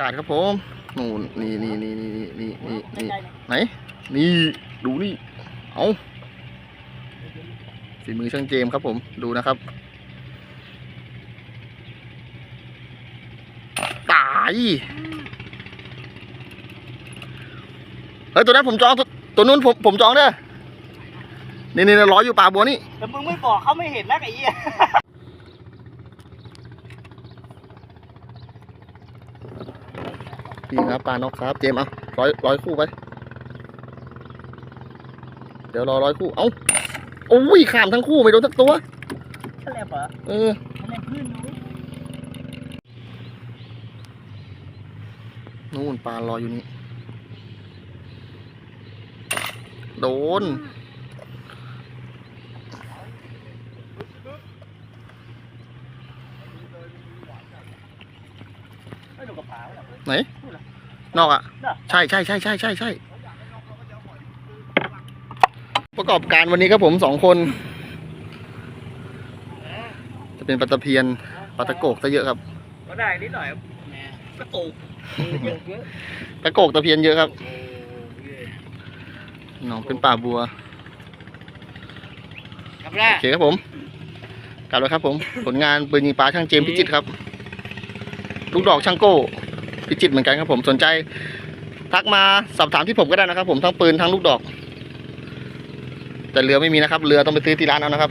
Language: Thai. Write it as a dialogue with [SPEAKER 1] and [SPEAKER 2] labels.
[SPEAKER 1] ากาศครับผมนู่นนี่นี่นี่นี่นี่นี่นี่
[SPEAKER 2] นี่
[SPEAKER 1] ไหน นี่ ดูนี่ เอาฝีมือช่างเจมครับผม ดูนะครับ ตาย เฮ้ย ตัวนั้นผมจอง ตัวตัวนู้นผมผมจองเด้อนี่นี่ร้อยอยู่ป่าบัวนี่
[SPEAKER 2] แต่มึงไม่บอกเขาไม่เห็นนะไอ้เหี้ย
[SPEAKER 1] นี่ครับปลานกครับ เจมส์เอาร้อยร้อยคู่ไป เดี๋ยวรอร้อยคู่ เอาโอ้ยขามทั้งคู่ไม่โดนสักตัว
[SPEAKER 2] ทะเลเหรอ
[SPEAKER 1] เออ
[SPEAKER 2] ทะเลพื้นนู้น
[SPEAKER 1] นู่นปลารออยู่นี่ โดน
[SPEAKER 2] ไม่ดูกระเป๋าหรอก
[SPEAKER 1] ไหน นอกอะ
[SPEAKER 2] น่ะ
[SPEAKER 1] ใช่ใช่ใช่ใช่ใช่ใช่ประกอบการวันนี้ครับผมสองคน จะเป็นปลาตะเพียนปลาตะโกกซะเยอะครับ
[SPEAKER 2] ก็ได้นิดหน่อยแหมกระตุกเยอะเยอะ
[SPEAKER 1] ตะโกกตะเพียนเยอะครับน้องเป็นป่าบัว
[SPEAKER 2] ครับแร
[SPEAKER 1] โอกเคครับผม กลับแล้วครับผม ผลงานปืนยิงปลาช่างเจมส์พิจิตรครับ ลูกดอกช่างโก้พิจิตเหมือนกันครับผมสนใจ ทักมาสอบถามที่ผมก็ได้นะครับ ผมทั้งปืนทั้งลูกดอก แต่เรือไม่มีนะครับ เรือต้องไปซื้อที่ร้านเอานะครับ